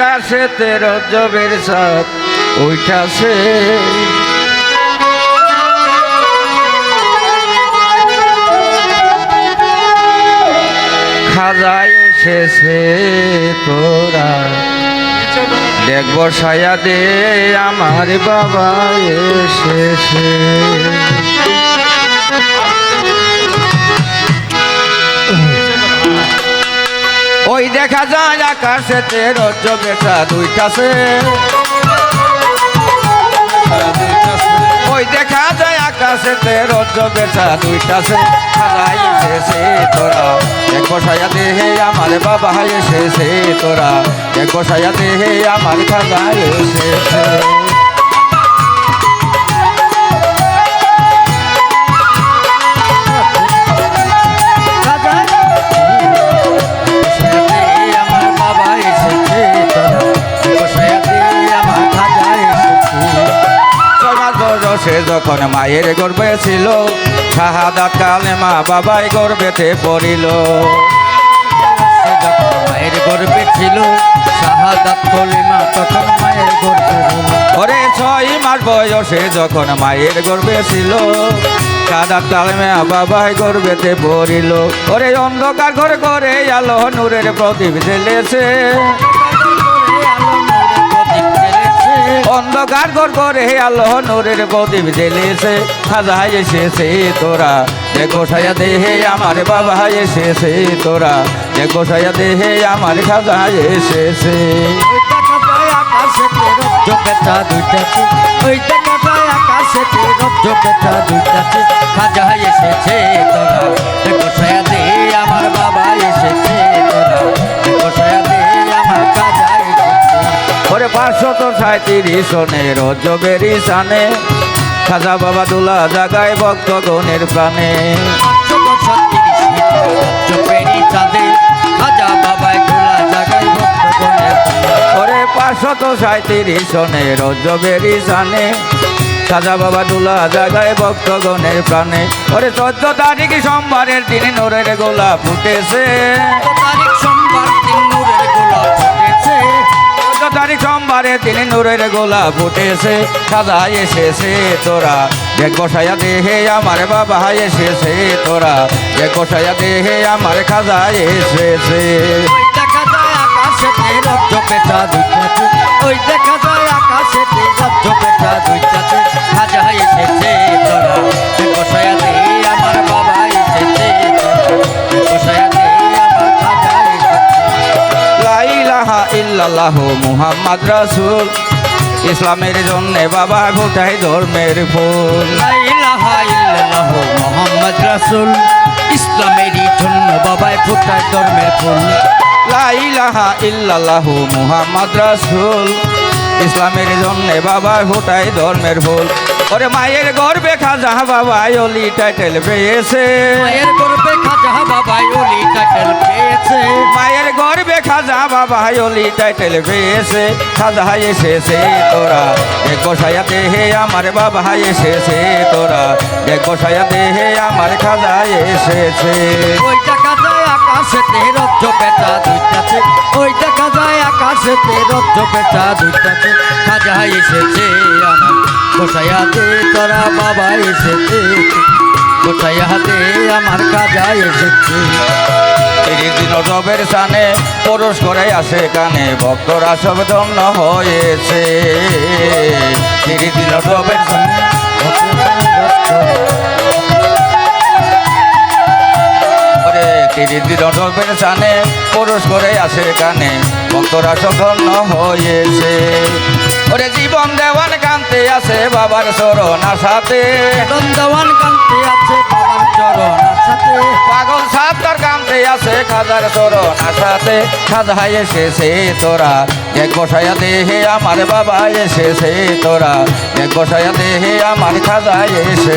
আকাশে তেরো জবের সাথ উঠাছে খাজায় এসেছে তোরা। দেখব সায়া দে আমার বাবা এসেছে। ওই দেখা যায় আকাশেতে রজ্জ বেটা দুইটাছে ওই দেখা যায় আকাশেতে রজ্জ বেটা বসায়া দেহে আমার বাবা এসেছে তোরা, এক বসায়া দেহে আমার খাজাই এসেছে। যখন মায়ের গর্বে ছিল শাহাদাত কালে মা বাবাই গর্বেতে পড়িল। যখন মায়ের গর্বে ছিল শাহাদাত কলিমা তখন মায়ের গর্বে ওরে ছয় মাস বয়সে যখন মায়ের গর্বে ছিল শাহাদাত কালে মা বাবাই গর্বেতে পড়িল। ওরে অন্ধকার ঘরে ঘরে আলো নূরের প্রদীপ জ্বেলেছে। অন্ধকার ঘর করে আলো নূরের প্রদীপ জ্বেলেছে খাজা এসেছে তোরা। দেখো সায়া দেহে আমার বাবা এসেছে তোরা। দেখো সায়া দেহে আমার খাজা এসেছে। বেটা দুইটাছে ওই আকাশেতে রজ্জ বেটা দুইটাছে খাজা এসেছে ওরে পাঁচশত সাঁত্রিশ সনের রজবেরি সানে খাজা বাবা দুলা জাগায় ভক্তগণের প্রাণে। পাঁচশো বছর তিরিশ মিটার রজ্জ পেরি চাঁদে খাজা বাবায় খোলা জাগায় ভক্তগণের ওরে পাঁচশত সাঁত্রিশ সনের রজবেরি সানে খাজা বাবা দুলা জাগায় ভক্তগণের প্রাণে। ওরে চোদ্দ তারিখ সোমবারের দিন নোরের গোলা ফুটেছে। তারিখ তিনি নূরের গোলা ফুটেছে, সাদা এসেছে তোরা। এক বসায়া দেহে আমার বাবা এসেছে তোরা। এক বসায়া দেহে আমার খাজা এসেছে। ওই দেখা যায় আকাশেতে রক্ত পেটা দুইটাতে ইল্লাল্লাহ মুহাম্মদ রাসূল। ইসলামের জন্য বাবা গোটাই ধর্মের ফুল। মুহাম্মদ রাসূল। ইসলামেরই জন্য বাবায় ফুটায় ধর্মের ফুল। লা ইলাহা ইল্লাল্লাহ মুহাম্মদ রাসূল। ইসলামের জন্য বাবা গোটাই ধর্মের ফুল। ওরে মায়ের গর্বে খাজা বাবা অলি টাইটেল পেয়েছে। মায়ের গর্বে খাজা বাবাই ওলি টাইটেল পেয়েছে। বাবা অলি টাইটেল পেয়েছে খাজা এসেছে তোরা। এক বসায়াতে হে আমার বাবা এসেছে তোরা। এক বসায়াতে হে আমার খাজা এসেছে। ওই দেখা যায় আকাশেতে রজ্জ পেটা দুইটাছে ওই দেখা যায় আকাশেতে রজ্জ পেটা দুইটাছে খাজা এসেছে আমার। দে তোরা, বাবা এসেছে। তিরিশ দিন রবের সানে পরশ করে আসে কানে ভক্তরা সব ধন্য হয়েছে। তিরিশ দিন রবের সানে ওরে তিরিশ দিন রবের সানে পরশ করে আসে কানে ভক্তরা সব ধন্য হয়েছে। ওরে জীবন দেওয়ান কান্তে আছে বাবার চরণ আশাতে। বৃন্দাবন কান্তি আছে বাবার চরণ আশাতে। পাগল সাতর কান্তে আছে খাজার চরণ আশাতে খাজা এসেছে তোরা। এক গোসায়া দেহে আমার বাবা এসেছে তোরা। এক গোসায়া দেহে আমার খাজা এসে